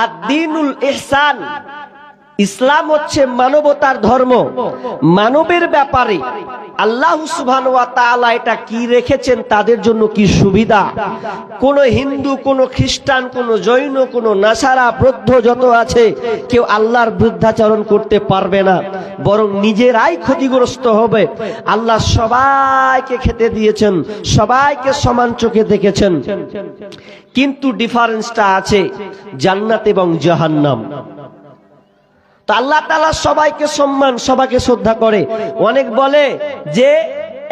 আর ইহসান ইসলাম হচ্ছে মানবতার ধর্ম। মানবের ব্যাপারে আল্লাহ সুবহান ওয়া তাআলা এটা কি রেখেছেন? তাদের জন্য কি সুবিধা? কোন হিন্দু, কোন খ্রিস্টান, কোন জৈন, কোন নাসারা, বৌদ্ধ যত আছে, কেউ আল্লাহর বৃদ্ধাচরণ করতে পারবে না। বরং নিজেরাই ক্ষতিগ্রস্ত হবে। আল্লাহ সবাইকে খেতে দিয়েছেন, সবাইকে সমান চোখে দেখেছেন। কিন্তু ডিফারেন্সটা আছে জান্নাত এবং জাহান্নাম। তো আল্লাহ তালা সবাইকে সম্মান, সবাইকে শ্রদ্ধা করে। অনেক বলে যে,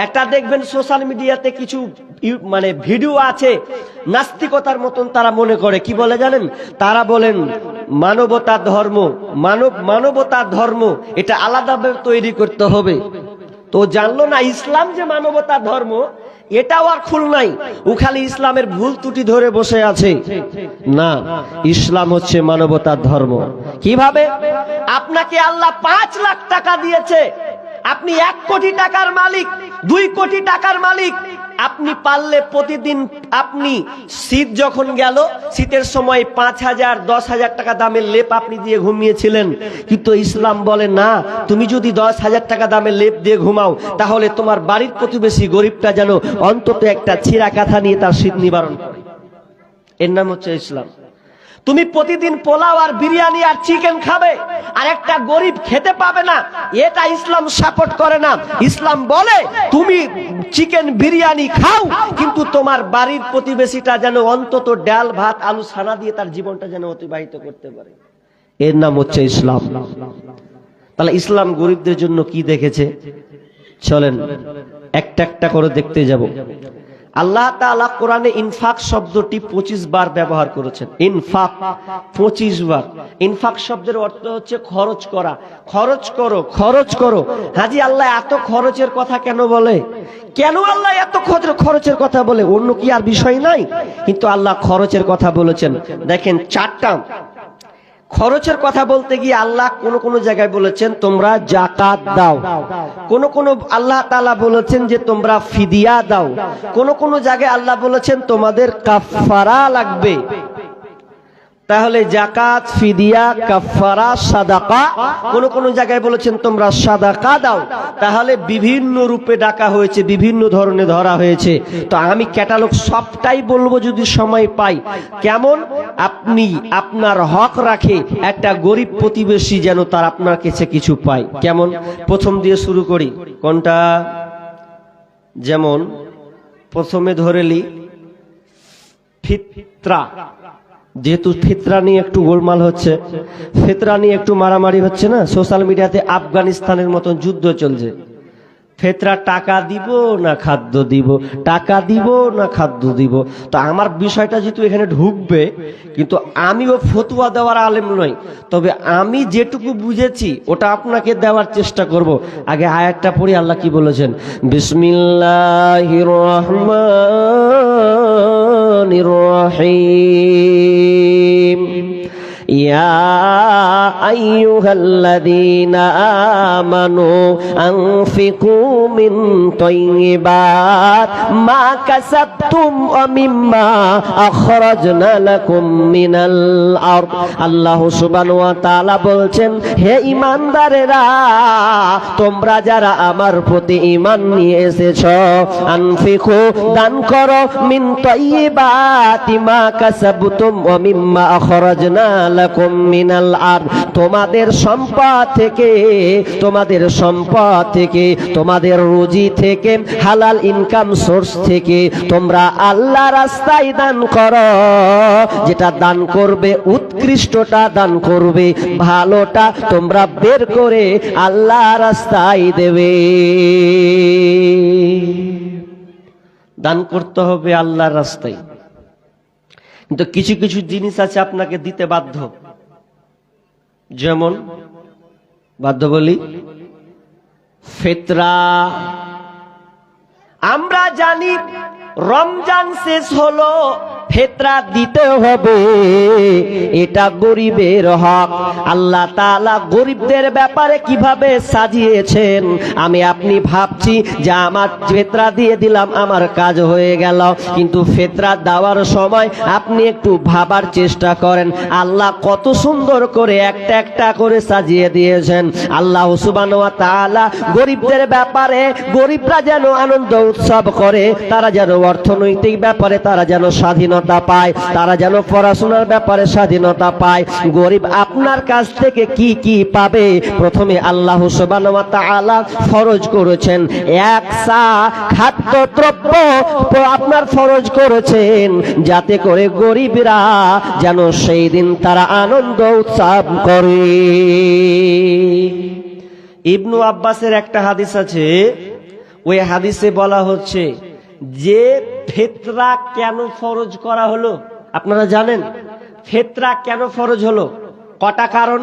একটা দেখবেন সোশ্যাল মিডিয়াতে কিছু মানে ভিডিও আছে, নাস্তিকতার মতন তারা মনে করে। কি বলে জানেন? তারা বলেন, মানবতা ধর্ম, মানব, মানবতা ধর্ম, এটা আলাদাভাবে তৈরি করতে হবে। তো জানলো না ইসলাম যে মানবতা ধর্ম এটাও আর খুল নাই। ও খালি ইসলামের ভুল ত্রুটি ধরে বসে আছে। না, ইসলাম হচ্ছে মানবতার ধর্ম। কীভাবে? আপনাকে আল্লাহ পাঁচ লাখ টাকা দিয়েছে। আপনি এক কোটি টাকার মালিক, দুই কোটি টাকার মালিক আপনি পারলে প্রতিদিন আপনি শীত যখন গেল, শীতের সময় পাঁচ হাজার, দশ হাজার টাকা দামের লেপ আপনি দিয়ে ঘুমিয়েছিলেন। কিন্তু ইসলাম বলে, না, তুমি যদি দশ হাজার টাকা দামের লেপ দিয়ে ঘুমাও, তাহলে তোমার বাড়ির প্রতিবেশী গরিবটা যেন অন্তত একটা ছিঁড়া কাঁথা নিয়ে তার শীত নিবারণ করে। এর নাম হচ্ছে ইসলাম। তুমি প্রতিদিন পোলাও আর বিরিয়ানি আর চিকেন খাবে, আর একটা গরিব খেতে পাবে না। এটা ইসলাম সাপোর্ট করে না। ইসলাম বলে, তুমি চিকেন বিরিয়ানি খাও, কিন্তু তোমার বাড়ির প্রতিবেশীটা যেন অন্তত ডাল, ভাত, আলু, ছানা দিয়ে তার জীবনটা যেন অতিবাহিত করতে পারে। এর নাম হচ্ছে ইসলাম। তাহলে ইসলাম গরিবদের জন্য কি দেখেছে? চলেন, একটা একটা করে দেখতে যাব। আল্লাহ তাআলা কোরআনে ইনফাক শব্দটি পঁচিশ বার ব্যবহার করেছেন। ইনফাক পঁচিশ বার। ইনফাক শব্দের অর্থ হচ্ছে খরচ করা। খরচ করো খরচ করো। হাজি আল্লাহ এত খরচের কথা কেন বলে? কেন আল্লাহ এত খরচ- খরচের কথা বলে? অন্য কি আর বিষয় নাই? কিন্তু আল্লাহ খরচের কথা বলেছেন। দেখেন চারটা খরচের কথা বলতে গিয়ে আল্লাহ কোন কোন জায়গায় বলেছেন, তোমরা জাকাত দাও। কোন কোন আল্লাহ তালা বলেছেন যে, তোমরা ফিদিয়া দাও। কোন কোন জায়গায় আল্লাহ বলেছেন, তোমাদের কাফারা লাগবে। তাহলে জাকাত ফিদিয়া কাফারা সাদাকা, কোন কোন জায়গায় বলেছেন তোমরা সাদাকা দাও। তাহলে বিভিন্ন রূপে ডাকা হয়েছে, বিভিন্ন ধরনে ধরা হয়েছে। তো আমি ক্যাটালগ সবটাই বলব যদি সময় পাই। কেমন? আপনি আপনার হক রাখে একটা গরিব প্রতিবেশী যেন তার আপনার কাছে কিছু পায়। কেমন? প্রথম দিয়ে শুরু করি। কোনটা? যেমন, প্রথমে ধরেলি ফিত্রা। যেহেতু ফিতরা নিয়ে একটু গোলমাল হচ্ছে, ফিতরা নিয়ে একটু মারামারি হচ্ছে না? সোশ্যাল মিডিয়াতে আফগানিস্তানের মতন যুদ্ধ চলছে। ফেতরা টাকা দিব না খাদ্য দিব? টাকা দিব না খাদ্য দিব? তো আমার বিষয়টা যেহেতু এখানে ঢুকবে, কিন্তু আমিও ফতুয়া দেওয়ার আলেম নই। তবে আমি যেটুকু বুঝেছি, ওটা আপনাকে দেওয়ার চেষ্টা করব। আগে আয়াতটা পড়ি, আল্লাহ কি বলেছেন? বিসমিল্লাহির রহমানির রহিম। يا أيها الذين آمنوا أنفقوا من طيبات ما كسبتم ومما أخرجنا لكم من الأرض আল্লাহ সুবহানাহু ওয়া তাআলা বলছেন হে ঈমানদারেরা তোমরা যারা আমার প্রতি ঈমান নিয়ে এসেছো আনফিকু দান করো মিন তাইয়্যিবাতি মা কাসাবতুম ওয়া মিম্মা আখরাজনা তোমাদের সম্পদ থেকে, তোমাদের সম্পদ থেকে, তোমাদের রুজি থেকে, হালাল ইনকাম সোর্স থেকে তোমরা আল্লাহ রাস্তায় দান করো। যেটা দান করবে, উৎকৃষ্টটা দান করবে, ভালোটা তোমরা বের করে আল্লাহ রাস্তায় দেবে। দান করতে হবে আল্লাহর রাস্তায়। কিন্তু কিছু কিছু জিনিস আছে আপনাকে দিতে বাধ্য। যেমন, বাধ্য বলি, ফেতরা। আমরা জানি রমজান শেষ হলো ফেতরা দিতে হবে। এটা গরিবের হক। আল্লাহ তাআলা গরিবদের ব্যাপারে কীভাবে সাজিয়েছেন? আমি আপনি ভাবছি যে আমার ফেতরা দিয়ে দিলাম, আমার কাজ হয়ে গেল। কিন্তু ফেতরা দেওয়ার সময় আপনি একটু ভাবার চেষ্টা করেন। আল্লাহ কত সুন্দর করে একটা একটা করে সাজিয়ে দিয়েছেন। আল্লাহ সুবহানাহু ওয়া তাআলা গরিবদের ব্যাপারে, গরিবরা যেন আনন্দ উৎসব করে, তারা যেন অর্থনৈতিক ব্যাপারে, তারা যেন স্বাধীনতা পায়, তারা যেন পড়াশোনার ব্যাপারে স্বাধীনতা পায়। গরিব আপনার কাছ থেকে কি কি পাবে? প্রথমে আল্লাহ ফরজ করেছেন। এক সা খাদ্য দ্রব্য আপনার ফরজ করেছেন, যাতে করে গরিবরা যেন সেই দিন তারা আনন্দ উৎসব করে। ইবনু আব্বাসের একটা হাদিস আছে, ওই হাদিসে বলা হচ্ছে যে ফেতরা কেন ফরজ করা হলো? আপনারা জানেন? ফেতরা কেন ফরজ হলো? কটা কারণ?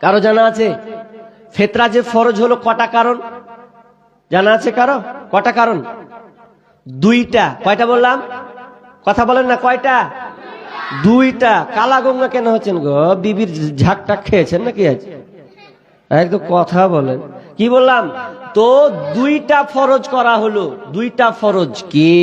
কারও জানা আছে? ফেতরা যে ফরজ হলো কটা কারণ? জানা আছে কারও? কটা কারণ? দুইটা। কয়টা বললাম? কথা বলেন না, কয়টা? দুইটা। কালা গঙ্গা কেন হচ্ছেন গো? বিবির ঝাকটাক খেয়েছেন নাকি আছে একদম কথা বলেন। কি বললাম? তো দুইটা ফরজ করা হলো। দুইটা ফরজ কি?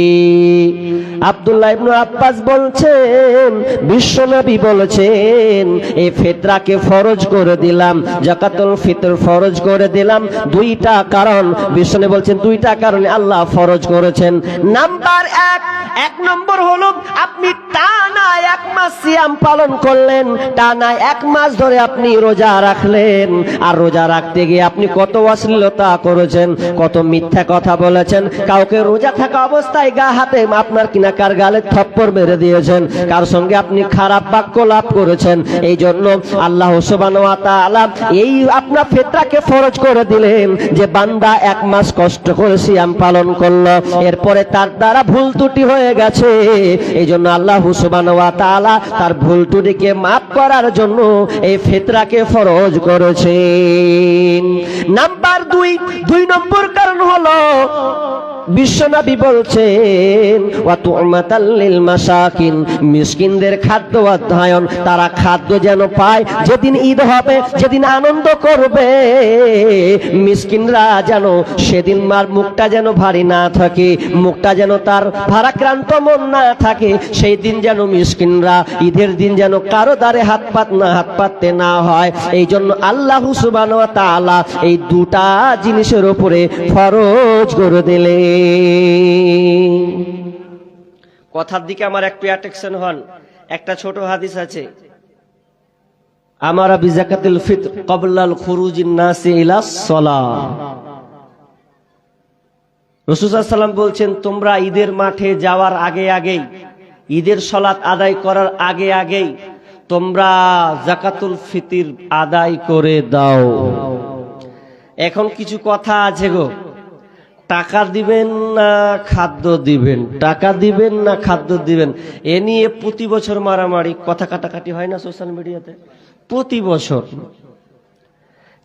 আব্দুল্লাহ ইবনু আব্বাস বলছেন বিশ্বনবী বলেছেন, এই ফেতরাকে ফরজ করে দিলাম, জাকাতুল ফিতর ফরজ করে দিলাম, দুইটা কারণ। বিশ্বনবী বলছেন, দুইটা কারণে আল্লাহ ফরজ করেছেন। নাম্বার এক এক নম্বর হলো, আপনি টানা এক মাস সিয়াম পালন করলেন টানা এক মাস ধরে আপনি রোজা রাখলেন, আর রোজা রাখতে গিয়ে আপনি কত অশ্লীলতা করেছেন কত মিথ্যা কথা বলেছেন। কাউকে রোজা থাকা অবস্থায় গা হাতে আপনার কিনা কার গালে থপ্পড় মেরে দিয়েছেন। কার সঙ্গে আপনি খারাপ বাক্য লাভ করেছেন? এই জন্য আল্লাহ তাআলা এই আপনার ফেতরাকে ফরজ করে দিলেন যে, বান্দা এক মাস কষ্ট করে সিয়াম পালন করল, এরপরে তার দ্বারা ভুল ত্রুটি হয়ে গেছে। এই জন্য আল্লাহ তাআলা তার ভুল ত্রুটিকে মাফ করার জন্য এই ফেতরাকে ফরজ করেছেন। নাম্বার দুই দুই নম্বর কারণ হলো বিশ্বনবী বলছেন মাসাকিন মিসকিনদের খাদ্য অধ্যয়ন, তারা খাদ্য যেন পায়, যেদিন ঈদ হবে, যেদিন আনন্দ করবে। মিসকিনরা যেন সেদিন মার মুখটা যেন ভারী না থাকে, মুখটা যেন তার ভারাক্রান্ত মন না থাকে, সেই দিন যেন মিসকিনরা ঈদের দিন যেন কারও দ্বারে হাত পাত না, হাত পাততে না হয়। এই জন্য আল্লাহ সুবান তাআলা এই দুটা জিনিসের উপরে ফরজ করে দিলেন। কথার দিকে আমার একটু অ্যাটেকশন হন। একটা ছোট হাদিস আছে। আমারা বিজাকাতুল ফিতর কবলাল খুরুজিন নাসি ইলা সলা। রসুসাল্লাম বলছেন, তোমরা ঈদের মাঠে যাওয়ার আগে আগেই, ঈদের সলাৎ আদায় করার আগে আগেই, তোমরা জাকাতুল ফিতির আদায় করে দাও। এখন কিছু কথা আছে গো। টাকা দিবেন না খাদ্য দিবেন? টাকা দিবেন না খাদ্য দিবেন? এ নিয়ে প্রতি বছর মারামারি, কথা কাটাকাটি হয় না সোশ্যাল মিডিয়াতে প্রতি বছর।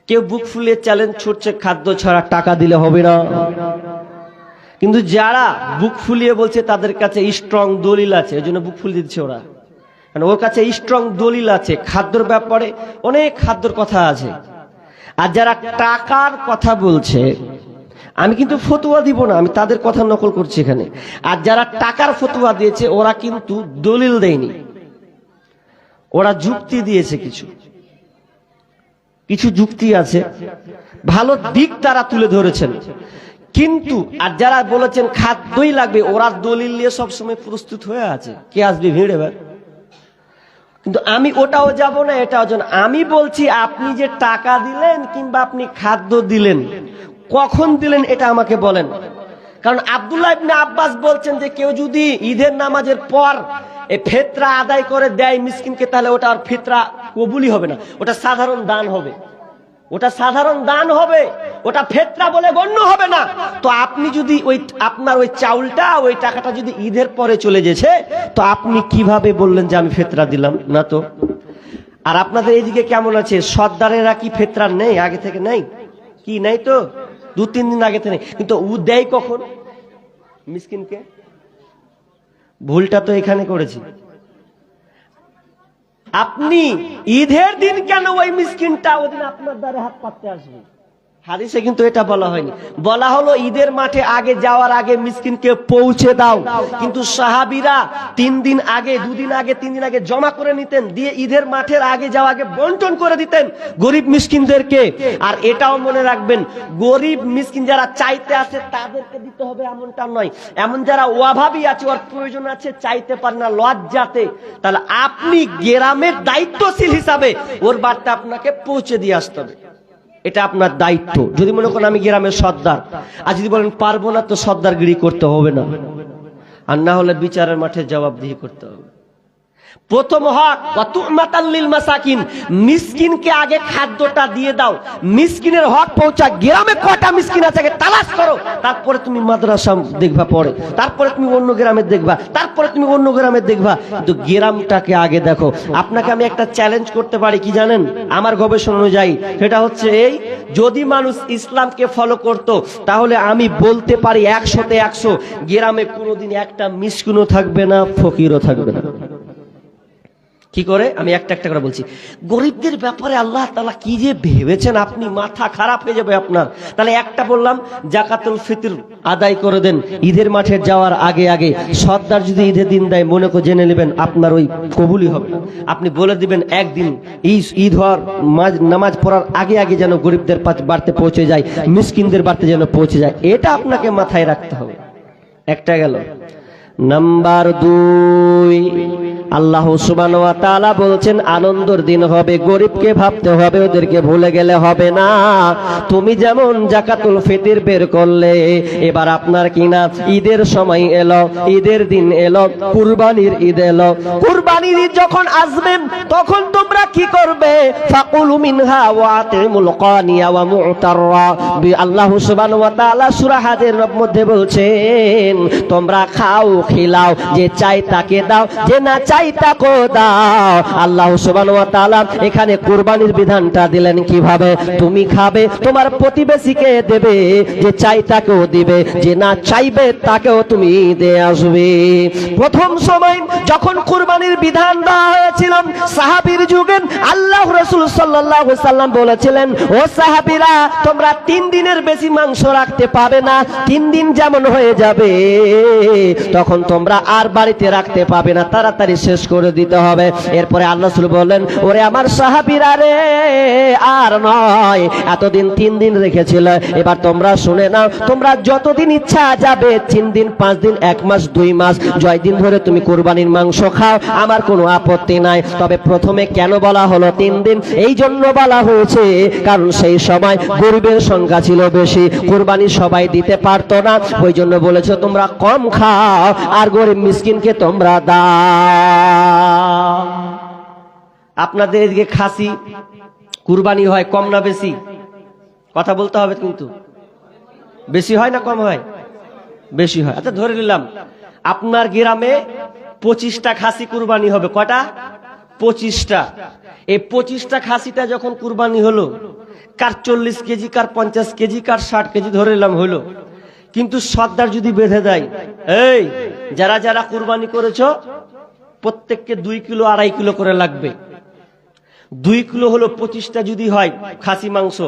কেউ বুক ফুলিয়ে চ্যালেঞ্জ ছুটছে, খাদ্য ছাড়া টাকা দিলে হবে না। কিন্তু যারা বুক ফুলিয়ে বলছে, তাদের কাছে স্ট্রং দলিল আছে। ওই জন্য বুক ফুলিয়ে দিচ্ছে ওরা। কারণ ওর কাছে স্ট্রং দলিল আছে। খাদ্যর ব্যাপারে অনেক খাদ্যর কথা আছে। আর যারা টাকার কথা বলছে আমি কিন্তু ফতুয়া দিব না, আমি তাদের কথা নকল করছি এখানে। আর যারা টাকার ফতুয়া দিয়েছে, ওরা কিন্তু দলিল দেয়নি। ওরা যুক্তি দিয়েছে কিছু। কিছু যুক্তি আছে। ভালো দিক তারা তুলে ধরেছেন। কিন্তু, আর যারা বলেছেন খাদ্যই লাগবে, ওরা দলিল নিয়ে সবসময় প্রস্তুত হয়ে আছে। কে আসবে ভিড় এবার? কিন্তু আমি ওটাও যাব না, এটাও যাব আমি বলছি, আপনি যে টাকা দিলেন কিংবা আপনি খাদ্য দিলেন কখন দিলেন এটা আমাকে বলেন। কারণ আব্দুল্লাহ ইবনে আব্বাস বলছেন যে, কেউ যদি ঈদের নামাজের পর এই ফেতরা আদায় করে দেয় মিসকিনকে, তাহলে ওটা আর ফিতরা কবুলই হবে না। ওটা সাধারণ দান হবে। ওটা সাধারণ দান হবে। ওটা ফেতরা বলে গণ্য হবে না। তো আপনি যদি ওই, আপনার ওই চাউলটা, ওই টাকাটা যদি ঈদের পরে চলে গেছে, তো আপনি কীভাবে বললেন যে, আমি ফেতরা দিলাম? না তো। আর আপনাদের এইদিকে কেমন আছে? সর্দারেরা কি ফেতরা নেই? আগে থেকে নেই? কি নেই তো? দু তিন দিন আগে থেকে। কিন্তু উ দেয় কখন? মিসকিনকে? ভুলটা তো এখানে করেছি। আপনি ঈদের দিন কেন ওই মিসকিনটা ওদিন আপনার দ্বারে হাত পাততে আসবে? হাদিসে কিন্তু এটা বলা হয়নি। বলা হলো ঈদের মাঠে আগে যাওয়ার আগে মিসকিনকে পৌঁছে দাও। কিন্তু সাহাবিরা তিন দিন আগে, দুদিন আগে, তিন দিন আগে জমা করে নিতেন, দিয়ে ঈদের মাঠের আগে যাওয়া আগে বন্টন করে দিতেন গরিব মিসকিনদেরকে। আর এটাও মনে রাখবেন, গরিব মিসকিন যারা চাইতে আছে তাদেরকে দিতে হবে এমনটা নয়। এমন যারা অভাবী আছে, ওর প্রয়োজন আছে চাইতে পারে না লজ্জাতে। তাহলে আপনি গ্রামের দায়িত্বশীল হিসাবে ওর বার্তা আপনাকে পৌঁছে দিয়ে আসতে হবে। এটা আপনার দায়িত্ব। যদি মনে করেন আমি গ্রামের সর্দার, আর যদি বলেন পারব না, তো সর্দারগিরি করতে হবে না। আর না হলে বিচারের মাঠে জবাবদিহি করতে হবে। প্রথম হক মাসাকিন মিসকিনকে আগে খাদ্যটা দিয়ে দাও। মিসকিনের হক পৌঁছা গ্রামে কটা মিসকিন আছে তালাশ করো। তারপরে তুমি মাদ্রাসা দেখবা পরে, তারপরে তুমি অন্য গ্রামে দেখবা, তারপরে তুমি অন্য গ্রামে দেখবা। কিন্তু গ্রামটাকে আগে দেখো। আপনাকে আমি একটা চ্যালেঞ্জ করতে পারি, কি জানেন? আমার গবেষণা অনুযায়ী। সেটা হচ্ছে এই, যদি মানুষ ইসলামকে ফলো করত, তাহলে আমি বলতে পারি একশোতে একশো, গ্রামে কোনোদিন একটা মিসকিনও থাকবে না, ফকিরও থাকবে না। কি করে? আমি একটা একটা করে বলছি। গরিবদের ব্যাপারে আল্লাহ তালা কি যে ভেবেছেন? আপনি মাথা খারাপ হয়ে যাবে আপনার। তাহলে একটা বললাম, জাকাতুল ফিতর আদায় করে দেন। ঈদের মাঠে যাওয়ার আগে আগে সর্দার যদি ঈদের দিন দেয়, মনে করে জেনে নেবেন আপনার ওই কবুলই হবে আপনি বলে দিবেন, একদিন ঈদ হওয়ার নামাজ পড়ার আগে আগে যেন গরিবদের বাড়তে পৌঁছে যায়, মিসকিনদের বাড়তে যেন পৌঁছে যায়, এটা আপনাকে মাথায় রাখতে হবে। একটা গেল। নাম্বার দুই। আল্লাহ তাআলা বলছেন, আনন্দের দিন হবে, গরিবকে ভাবতে হবে, ওদেরকে ভুলে গেলে হবে না। তুমি যেমন জাকাতুল ফিতর বের করলে, এবার আপনার কিনা ঈদের সময় এলো, ঈদের দিন এলো, কুরবানির ঈদ এলো। কুরবানির ঈদ যখন আসবে, তখন তোমরা কি করবে? ফাকুলু মিনহা ওয়া আতিমুল কানিয়া ওয়া মুতাররা। আল্লাহ সুবহানাহু ওয়া তাআলা সূরা হাজের মধ্যে বলছেন, তোমরা খাও, খিলাও, যে চাই তাকে দাও, যে না চাই এখানে কুরবানির বিধানটা দিলেন কীভাবে? তুমি খাবে, তোমার প্রতিবেশীকে দেবে, যে চাই তাকেও দিবে, যে না চাইবে তাকেও তুমি দিয়ে আসবে। প্রথম সময় যখন কুরবানির বিধান দেওয়া হয়েছিল সাহাবীর যুগে আল্লাহ রাসূল সাল্লাম বলেছিলেন, ও সাহাবীরা, তোমরা তিন দিনের বেশি মাংস রাখতে পাবে না, তিন দিন যেমন হয়ে যাবে, তখন তোমরা আর বাড়িতে রাখতে পাবে না, তাড়াতাড়ি শেষ করে দিতে হবে। এরপরে আল্লাহ রাসূল বললেন, ওরে আমার সাহাবীরা রে, আর নয়। এতদিন তিন দিন রেখেছিল, এবার তোমরা শুনে নাও। তোমরা যতদিন ইচ্ছা যাবে, তিন দিন, পাঁচ দিন, এক মাস, দুই মাস জয় দিন ধরে তুমি কোরবানির মাংস খাও। আমার কোনো আপত্তি নাই। তবে প্রথমে কেন বলা হলো তিন দিন? এই জন্য বলা হয়েছে, কারণ সেই সময় গরিবের সংখ্যা ছিল বেশি। কোরবানি সবাই দিতে পারতো না। ওই জন্য বলেছে, তোমরা কম খাও, আর গরিব মিসকিনকে তোমরা দাও। আপনাদের এদিকে খাসি, কুরবানি হয় কম না বেশি? কথা বলতে হবে কিন্তু। বেশি হয় না কম হয়? বেশি হয়। আচ্ছা ধরে নিলাম, আপনার গ্রামে পঁচিশটা খাসি কুরবানি হবে। কটা পঁচিশটা। এই পঁচিশটা খাসিটা যখন কুরবানি হলো, কার চল্লিশ কেজি, কার পঞ্চাশ কেজি, কার ষাট কেজি, ধরে নিলাম হলো। কিন্তু সর্দার যদি বেঁধে দেয়, এই, যারা যারা কুরবানি করেছ প্রত্যেককে দুই কিলো, আড়াই কিলো করে লাগবে। দুই কিলো হলো পঁচিশটা যদি হয়, খাসি, মাংস।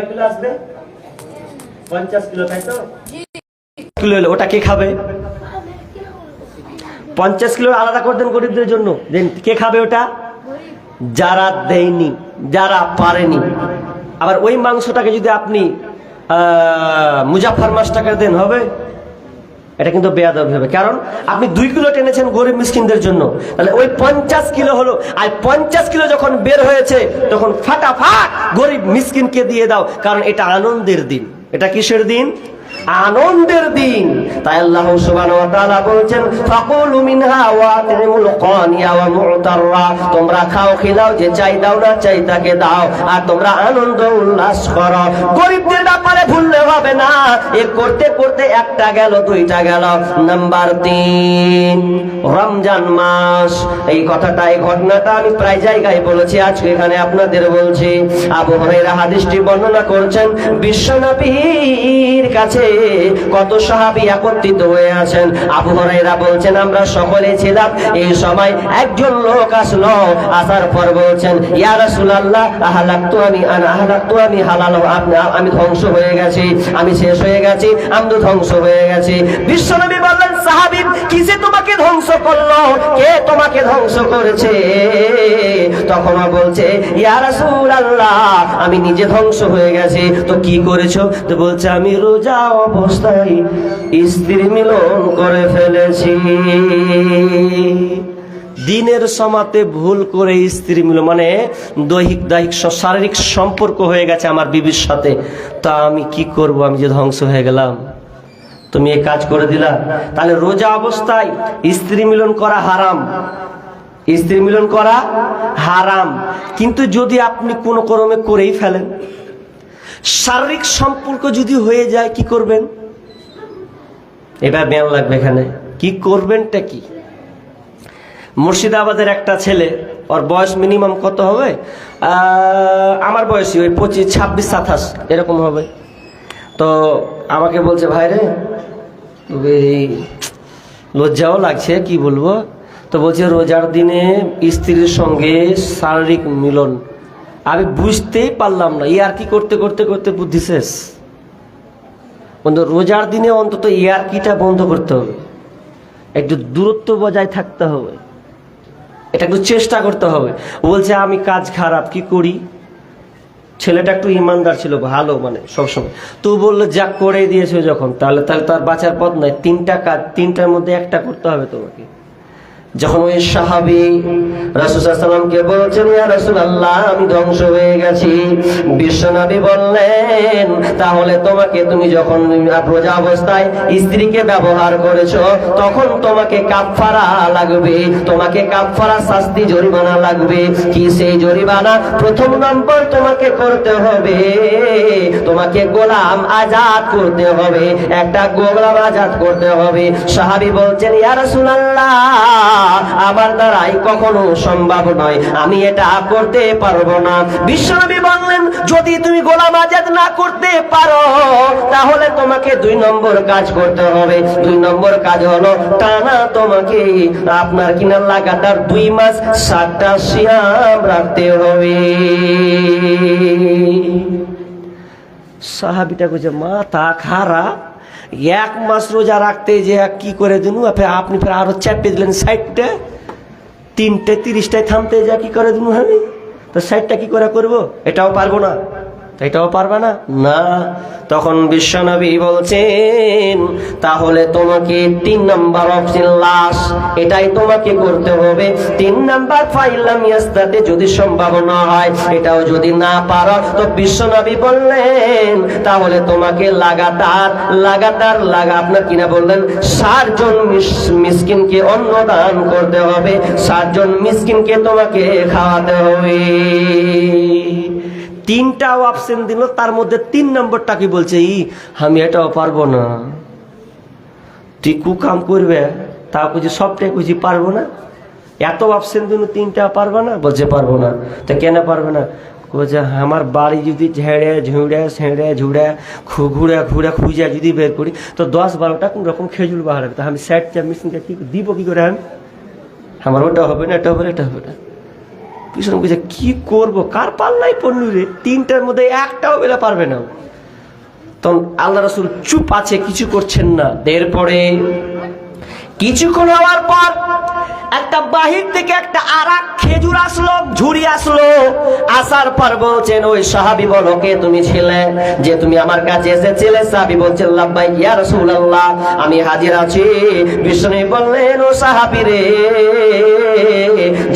কিলো আসবে? ওটা কে খাবে? পঞ্চাশ কিলো আলাদা গরিবদের জন্য। কে খাবে ওটা? যারা দেয়নি, যারা পারেনি। আবার ওই মাংসটাকে যদি আপনি মুজাফর দেন, হবে? এটা কিন্তু বেয়াদবি হবে। কারণ আপনি দুই কিলো টেনেছেন গরিব মিসকিনদের জন্য। তাহলে ওই পঞ্চাশ কিলো হলো, আর পঞ্চাশ কিলো যখন বের হয়েছে, তখন ফাটাফাট গরিব মিসকিনকে দিয়ে দাও, কারণ এটা আনন্দের দিন। এটা কিসের দিন? আনন্দের দিন। তাই আল্লাহ তাআলা বলছেন, ফাকুলু মিনহা তোমরা খাও খিলাও যে চাই দাও না চাই তাকে দাও। আর তোমরা আনন্দ উল্লাস করো। গরিবদের ব্যাপারে ভুললে হবে না। এ করতে করতে একটা গেল, দুইটা গেল। নাম্বার তিন, রমজান মাস। এই কথাটা, এই ঘটনাটা আমি প্রায় জায়গায় বলেছি, আজকে এখানে আপনাদের বলছি। আবু হুরায়রা হাদিসটি বর্ণনা করছেন, বিশ্বনবীর কাছে করেছে কত সাহাবি একত্রিত হয়ে আছেন। আবু হরাইরা বলছেন, আমরা সকলে ছিলাম। এই সময় একজন লোক আসলো। আসার পর বলছেন, ইয়া রাসূলুল্লাহ, আহলাকতু আমি আনা, আহলাকতু আমি হালাল, আপনি, আমি ধ্বংস হয়ে গেছি। আমি শেষ হয়ে গেছি, আমি ধ্বংস হয়ে গেছি। বিশ্বনবী বললেন, সাহাবী কিসে তোমাকে ধ্বংস করল? কে তোমাকে ধ্বংস করেছে? তখন বলছে, ইয়া রাসূলুল্লাহ, আমি নিজে ধ্বংস হয়ে গেছি। তো কি করেছ? তো বলছে, আমি রোজা অবস্থায় স্ত্রী মিলন করে ফেলেছি। দিনের সমাতে ভুল করে স্ত্রী মিলন মানে দৈহিক দৈহিক শারীরিক সম্পর্ক হয়ে গেছে আমার বিবির সাথে। তা আমি কি করব? আমি যে ধ্বংস হয়ে গেলাম। তুমি এই কাজ করে দিলা। তাহলে রোজা অবস্থায় স্ত্রী মিলন করা হারাম। স্ত্রী মিলন করা হারাম। কিন্তু যদি আপনি কোনো ক্রমে করেই ফেলেন শারীরিক সম্পর্ক যদি হয়ে যায়, কি করবেন? এবার ব্যায়াম লাগবে এখানে। কি করবেনটা কি? মুর্শিদাবাদের একটা ছেলে, ওর বয়স মিনিমাম কত হবে? আমার বয়সী, ওই পঁচিশ, ছাব্বিশ, সাতাশ, এরকম হবে। তো আমাকে বলছে, ভাই রে লজ্জাও লাগছে, কি বলব? তো বলছে, রোজার দিনে স্ত্রীর সঙ্গে শারীরিক মিলন। আমি বুঝতেই পারলাম না ইয়ার কি করতে করতে করতে বুদ্ধি শেষ। বন্ধু, রোজার দিনে অন্তত ইয়ারকিটা বন্ধ করতে হবে। একটু দূরত্ব বজায় থাকতে হবে। এটা একটু চেষ্টা করতে হবে। বলছে, আমি কাজ খারাপ, কি করি? ছেলেটা একটু ইমানদার ছিল, ভালো মানে সবসময়। তো বলল, যা করে দিয়েছে যখন, তাহলে তাহলে তার বাঁচার পথ নাই। তিনটা কাজ, তিনটার মধ্যে একটা করতে হবে তোমাকে। যখন ওই সাহাবি রাসুসাল্লামকে বলছেন, ইয়া রাসূলুল্লাহ, আমি ধ্বংস হয়ে গেছি। বিশ্বনবী বললেন, তাহলে তোমাকে তুমি যখন রোজা অবস্থায় স্ত্রীকে ব্যবহার করেছ, তখন তোমাকে কাফফারা লাগবে, তোমাকে কাফফারা শাস্তি জরিমানা লাগবে। কি সেই জরিমানা? প্রথম নম্বর তোমাকে করতে হবে, তোমাকে গোলাম আজাদ করতে হবে, একটা গোলাম আজাদ করতে হবে। সাহাবি বলছেন, ইয়া রাসূলুল্লাহ আমার দ্বারাই কখনো সম্ভব নয়। আমি এটা করতে পারব না। বিশ্বনবী বললেন, যদি তুমি গোলাম আজাদ না করতে পারো, তাহলে তোমাকে দুই নম্বর কাজ করতে হবে। দুই নম্বর কাজ হলো টানা তোমাকে আপনার কিনা লাগাতার দুই মাস সাতটা শিয়াম রাখতে হবে। সাহাবিটা কইছে মাথা খারাপ এক মাস রোজা রাখতে যে কি করে দিন? আপনি ফের আরও চাপিয়ে দিলেন ষাটটা। তিনটে, তিরিশটায় থামতে যা কি করে দিন আমি তো সাইডটা কি করে করব? এটাও পারব না। এটাও পারবে না? না। তখন বিশ্বনবী বলছেন, তাহলে তোমাকে তিন নাম্বার অপশন লাশ এটাই তোমাকে করতে হবে। তিন নাম্বার ফাইলাম ইয়াস্তাতে যদি সম্ভব না হয়, এটাও যদি না পারো, তো বিশ্বনবী বললেন, তাহলে তোমাকে লাগাতার লাগাতার লাগা আপনার কিনা বললেন? ষাট জন মিসকিনকে অন্ন দান করতে হবে। ষাট জন মিসকিনকে তোমাকে খাওয়াতে হবে। তিনটা অপশন দিল, তার মধ্যে তিন নম্বরটা কি বলছে, ই, আমি এটাও পারব না। তুই কুকাম করবে, তা বুঝি সবটাই বুঝি পারব না। এত অপশন দিন তিনটা পারবে না? বলছে, পারব না। তো কেন পারবে না? বলছে আমার বাড়ি যদি ঝেড়ে, ঝুঁড়ে, ছেড়ে, ঝুড়ে ঘুরে ঘুরে খুঁজে যদি বের করি, তো দশ বারোটা কোন রকম খেজুর বাহার তা আমি চাপ মেশিনটা কি দিব কি করে আমি? আমার ওটা হবে না, এটা হবে এটা হবে না। পিছনে বুঝে কি করব? কার পাল্লাই পড়লু রে? তিনটার মধ্যে একটাও বেলা পারবে না। তখন আল্লাহ রসুল চুপ আছে, কিছু করছেন না। এরপরে কিছুক্ষণ হওয়ার পর একটা বাহির থেকে একটা আরাক খেজুর আসলো ঝুড়ি আসলো। আসার পর বলছেন, ওই সাহাবি বলো কে তুমি ছিলে? যে তুমি আমার কাছে এসেছিলে? সাহাবি বলছেন লাব্বাই ইয়া রাসূলুল্লাহ, আমি হাজির আছি। বিষ্ণু বললেন, ও সাহাবি রে,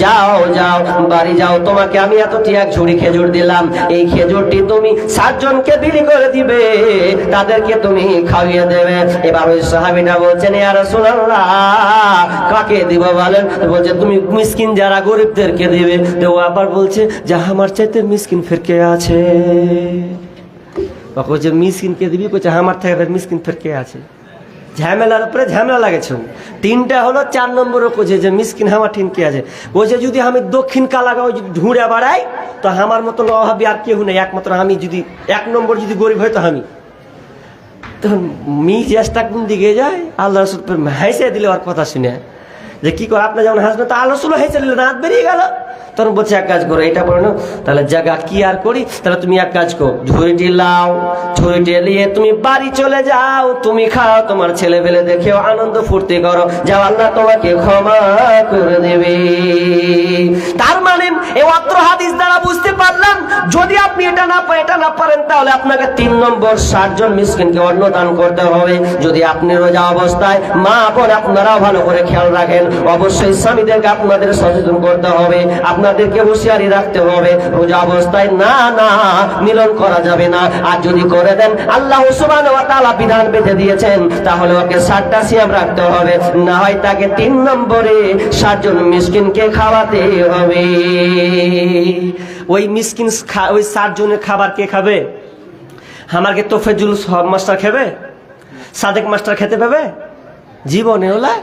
যাও যাও, বাড়ি যাও। তোমাকে আমি এত টিয়াক ঝুড়ি খেজুর দিলাম। এই খেজুরটি তুমি সাতজনকে বিলি করে দিবে। তাদেরকে তুমি খাইয়ে দেবে। এবার ওই সাহাবিটা বলছেন, ইয়া রাসূলুল্লাহ, কাকে দিব বলেন, বলছে, তুমি মিসকিন যারা গরিবদেরকে দিবে। তো ও আবার বলছে, যে আমার চাইতে মিসকিন ফের কে আছে। বা কইছে মিসকিনকে দিবি, কইছে আমার থেকে মিসকিন ফের কে আছে। ঝামেলার উপরে ঝামেলা লাগেছে তিনটা হলো, চার নম্বরও কোছে যে, মিসকিন আমার ঠিন কে আছে। বলছে যদি আমি দক্ষিণ কালাগাঁও যদি ঢুঁড়ে বাড়াই, তো আমার মতন অভাবী আর কেউ নেই। একমাত্র আমি যদি, এক নম্বর যদি গরিব হয়, তো আমি। তখন মিজাজটা কোন দিকে যায়? আল্লাহ হাইসে দিলে ওর কথা শুনে। যে কি করে আপনি যেমন হাসবেন তো আল্লাহ রসুল হাইসে দিলে রাত বেরিয়ে গেল। তখন বলছে, এক কাজ করো, এটা বলো না তাহলে জায়গা কি আর করি? তাহলে তুমি এক কাজ করো, ঝুড়িটি লাও, ঝুড়িটি নিয়ে তুমি বাড়ি চলে যাও, তুমি খাও, তোমার ছেলে পেলে দেখেও আনন্দ ফুর্তি করো যাও আল্লাহ তোমাকে ক্ষমা করে দেবে। তার মানে এই অত্র হাদিস দ্বারা বুঝতে পারলাম, যদি আপনি এটা না এটা না পারেন, তাহলে আপনাকে তিন নম্বর ষাটজন মিসকিনকে অন্ন দান করতে হবে। যদি আপনি রোজা অবস্থায় মা বোন আপনারাও ভালো করে খেয়াল রাখেন, অবশ্যই স্বামীদেরকে আপনাদের সচেতন করতে হবে। আপনাদেরকে হুঁশিয়ারি রাখতে হবে। রোজা অবস্থায় না না, মিলন করা যাবে না। আর যদি করে দেন, আল্লাহ তাআলা বিধান বেঁধে দিয়েছেন, তাহলে ওকে ষাটটা সিয়াম রাখতে হবে। না হয় তাকে তিন নম্বরে ষাটজন মিসকিনকে খাওয়াতে হবে। ওই মিসকিন ওই ষাট জনের খাবার কে খাবে? আমাকে তোফেজুল সব মাস্টার খাবে? সাদেক মাস্টার খেতে পাবে? জীবনে ওলা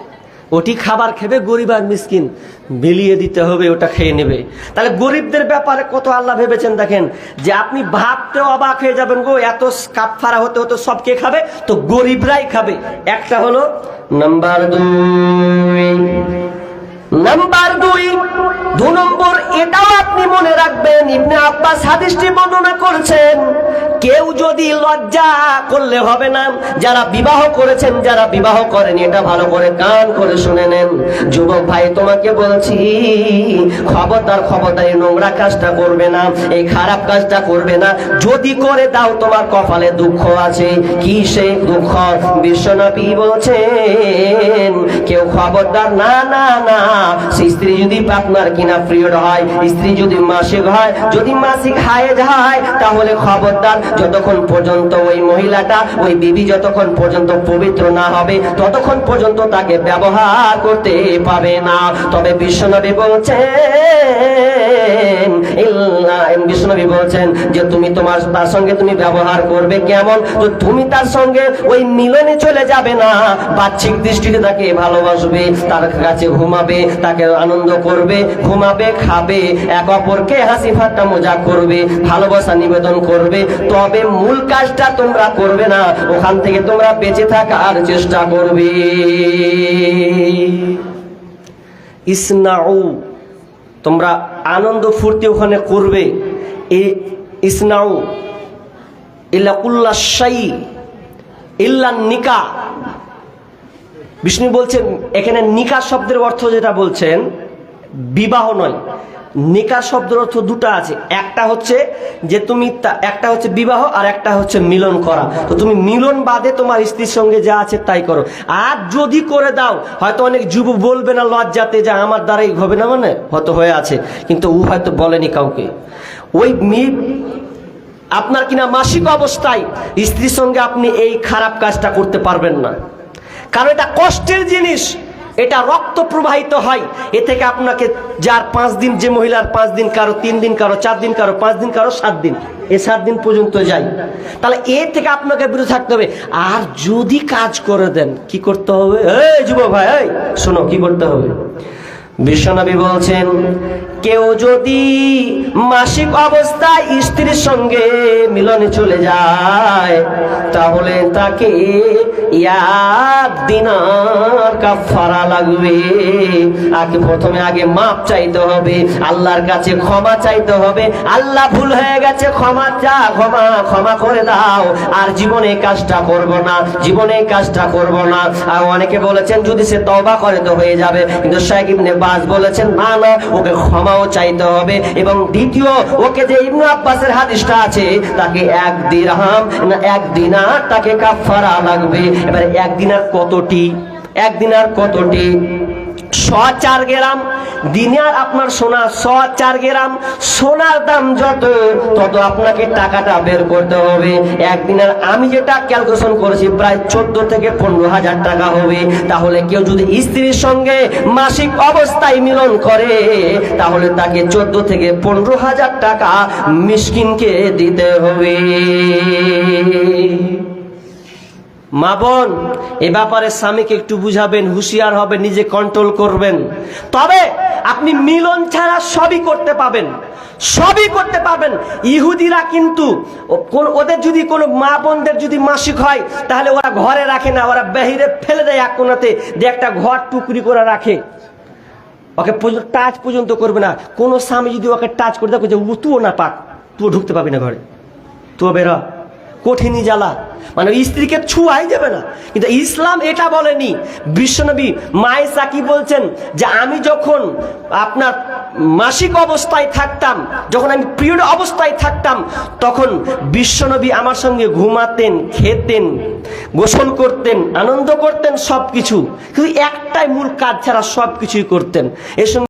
ওটি খাবার খেবে, গরিব আর মিসকিন। বিলিয়ে দিতে হবে, ওটা খেয়ে নেবে। তাহলে গরিবদের ব্যাপারে কত আল্লাহ ভেবেছেন দেখেন? যে আপনি ভাবতে অবাক হয়ে যাবেন গো, এত কাপ ফাড়া হতে হতে সব কে খাবে? তো গরিবরাই খাবে। একটা হলো নাম্বার দুই নাম্বার দুই, দু নম্বর, এটাও আপনি মনে রাখবেন, ইবনে আব্বাস হাদিসটি বর্ণনা করেছেন, কেউ যদি লজ্জা করলে হবে না, যারা বিবাহ করেছেন, যারা বিবাহ করেন, এটা ভালো করে কান করে শুনে নেন। যুবক ভাই, তোমাকে বলছি, খবরদার খবরদার এই নোংরা কাজটা করবে না, এই খারাপ কাজটা করবে না, যদি করে দাও, তোমার কপালে দুঃখ আছে। কি সেই দুঃখ? বিশ্বনবী বলছেন, কেউ খবরদার, না না না স্ত্রী যদি আপনার কিনা পিরিয়ড হয়, স্ত্রী যদি মাসিক হয়, যদি মাসিক হায়ে যায় তাহলে খবরদার যতক্ষণ পর্যন্ত ওই মহিলাটা, ওই বিবি যতক্ষণ পর্যন্ত পবিত্র না হবে, ততক্ষণ পর্যন্ত তাকে ব্যবহার করতে পাবে না। তবে বিশ্বনবী বলছেন বিশ্বনবী বলছেন যে, তুমি তোমার, তার সঙ্গে তুমি ব্যবহার করবে কেমন? তো তুমি তার সঙ্গে ওই মিলনে চলে যাবে না। দৃষ্টিতে তাকে ভালোবাসবে, তার কাছে ঘুমাবে তাকে আনন্দ করবে, ঘুমাবে, খাবে, এক অপরকে হাসি ঠাট্টা মজা করবে, ভালোবাসা নিবেদন করবে। তবে মূল কাজটা তোমরা করবে না, ওখান থেকে তোমরা বেঁচে থাকার চেষ্টা করবে। ইসনাউ, তোমরা আনন্দ ফুর্তি ওখানে করবে। এ ইসনাউ, ইল্লা শাই, ইল্লা নিকা বিষ্ণু বলছেন, এখানে নিকা শব্দের অর্থ যেটা বলছেন, বিবাহ নয়। নিকা শব্দের অর্থ দুটা আছে। একটা হচ্ছে যে তুমি একটা হচ্ছে বিবাহ আর একটা হচ্ছে মিলন করা। তো তুমি মিলন বাদে তোমার স্ত্রীর সঙ্গে যা আছে তাই করো। আর যদি করে দাও, হয়তো অনেক যুব বলবে না, লজ্জাতে যে আমার দ্বারাই হবে না মানে? হয়তো হয়ে আছে, কিন্তু ও হয়তো বলেনি কাউকে। ওই আপনার কিনা মাসিক অবস্থায় স্ত্রীর সঙ্গে আপনি এই খারাপ কাজটা করতে পারবেন না। কারণ এটা কষ্টের জিনিস। এটা রক্ত প্রবাহিত হয়। এ থেকে আপনাকে যার পাঁচ দিন, যে মহিলার পাঁচ দিন, কারও তিন দিন, কারও চার দিন, কারও পাঁচ দিন, কারও সাত দিন, এ সাত দিন পর্যন্ত যাই তাহলে এ থেকে আপনাকে বিরত থাকতে হবে। আর যদি কাজ করে দেন, কি করতে হবে? এই যুব ভাই শোনো, কি করতে হবে? বিশ্বনবী বলছেন কেউ যদি মাসিক অবস্থায় স্ত্রীর সঙ্গে মিলনে চলে যায়, তাহলে তাকে কাফারা লাগবে। আগে প্রথমে আগে মাপ চাইতে হবে, আল্লাহর কাছে ক্ষমা চাইতে হবে। আল্লাহ ভুল হয়ে গেছে, ক্ষমা চা, ক্ষমা ক্ষমা করে দাও। আর জীবনে কাজটা করব না, জীবনে কাজটা করব না। আর অনেকে বলেছেন, যদি সে তবা করে তো হয়ে যাবে। কিন্তু শেখ ইবনে বাস বলেছেন, না না, ওকে ক্ষমাও চাইতে হবে। এবং দ্বিতীয়, ওকে যে ইবনু আব্বাসের হাদিসটা আছে, তাকে এক দিরহাম না এক দিনার তাকে কাফারা লাগবে। এবার এক দিনার কতটি? এক দিনার কতটি? শ চার গ্রাম, দিনার আপনার সোনা শ চার গ্রাম, সোনার দাম যত, তত আপনাকে টাকাটা বের করতে হবে। একদিনের আমি যেটা ক্যালকুলেশন করেছি, প্রায় চোদ্দ থেকে পনেরো হাজার টাকা হবে। তাহলে কেউ যদি স্ত্রীর সঙ্গে মাসিক অবস্থায় মিলন করে, তাহলে তাকে চোদ্দ থেকে পনেরো হাজার টাকা মিসকিনকে দিতে হবে। মা বোন, এ ব্যাপারে স্বামীকে একটু বুঝাবেন, হুঁশিয়ার হবে নিজে কন্ট্রোল করবেন। তবে আপনি মিলন ছাড়া সবই করতে পাবেন। সবই করতে পারবেন। ইহুদিরা কিন্তু ওদের যদি কোনো মা বোনদের যদি মাসিক হয়, তাহলে ওরা ঘরে রাখে না, ওরা বাহিরে ফেলে দেয় এক কোনাতে, যে একটা ঘর টুকরি করে রাখে। ওকে টাচ পর্যন্ত করবে না। কোনো স্বামী যদি ওকে টাচ করে দেখো যে তুও না পাক তুও ঢুকতে পাবি না ঘরে। তুও বেরো কঠিনই জ্বালা। মানে স্ত্রীকে ছুয়াই যাবে না। কিন্তু ইসলাম এটা বলেনি। বিশ্বনবী মায়েসা কি বলছেন যে আমি যখন আপনার মাসিক অবস্থায় থাকতাম, যখন আমি পিরিয়ড অবস্থায় থাকতাম, তখন বিশ্বনবী আমার সঙ্গে ঘুমাতেন, খেতেন, গোসল করতেন, আনন্দ করতেন সব কিছু কিন্তু একটাই মূল কাজ ছাড়া সব কিছুই করতেন সঙ্গে